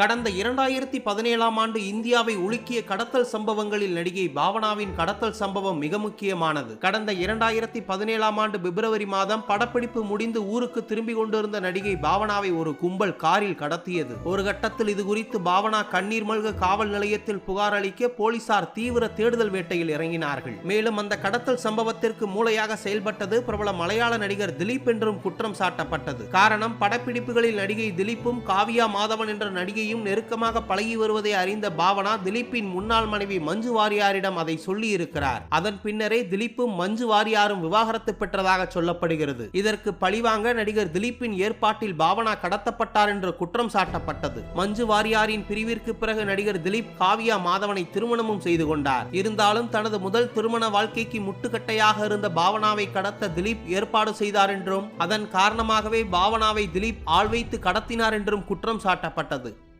கடந்த இரண்டாயிரத்தி பதினேழாம் ஆண்டு இந்தியாவை உலுக்கிய கடத்தல் சம்பவங்களில் நடிகை பாவனாவின் கடத்தல் சம்பவம் மிக முக்கியமானது. கடந்த இரண்டாயிரத்தி பதினேழாம் ஆண்டு பிப்ரவரி மாதம் படப்பிடிப்பு முடிந்து ஊருக்கு திரும்பி கொண்டிருந்த நடிகை பாவனாவை ஒரு கும்பல் காரில் கடத்தியது. ஒரு கட்டத்தில் இது குறித்து பாவனா கண்ணீர் மல்க காவல் நிலையத்தில் புகார் அளிக்க போலீசார் தீவிர தேடுதல் வேட்டையில் இறங்கினார்கள். மேலும் அந்த கடத்தல் சம்பவத்திற்கு மூளையாக செயல்பட்டது பிரபல மலையாள நடிகர் திலீப் என்றும் குற்றம் சாட்டப்பட்டது. காரணம் படப்பிடிப்புகளில் நடிகை திலீப்பும் காவியா மாதவன் என்ற நடிகை நடிகையும் நெருக்கமாக பழகி வருவதை அறிந்த பாவனா திலீப்பின் முன்னாள் மனைவி மஞ்சு வாரியாரிடம் அதை சொல்லி இருக்கிறார் அதன் பின்னரே திலீப்பும் மஞ்சு வாரியாரும் விவாகரத்து பெற்றதாக சொல்லப்படுகிறது. இதற்கு பழிவாங்க நடிகர் திலீப்பின் ஏற்பாட்டில் பாவனா கடத்தப்பட்டார் என்று குற்றம் சாட்டப்பட்டது. மஞ்சு வாரியாரின் பிரிவிற்கு பிறகு நடிகர் திலீப் காவியா மாதவனை திருமணமும் செய்து கொண்டார். இருந்தாலும் தனது முதல் திருமண வாழ்க்கைக்கு முட்டுக்கட்டையாக இருந்த பாவனாவை கடத்த திலீப் ஏற்பாடு செய்தார் என்றும் அதன் காரணமாகவே பாவனாவை திலீப் ஆள் வைத்து கடத்தினார் என்றும் குற்றம் சாட்டப்பட்டது.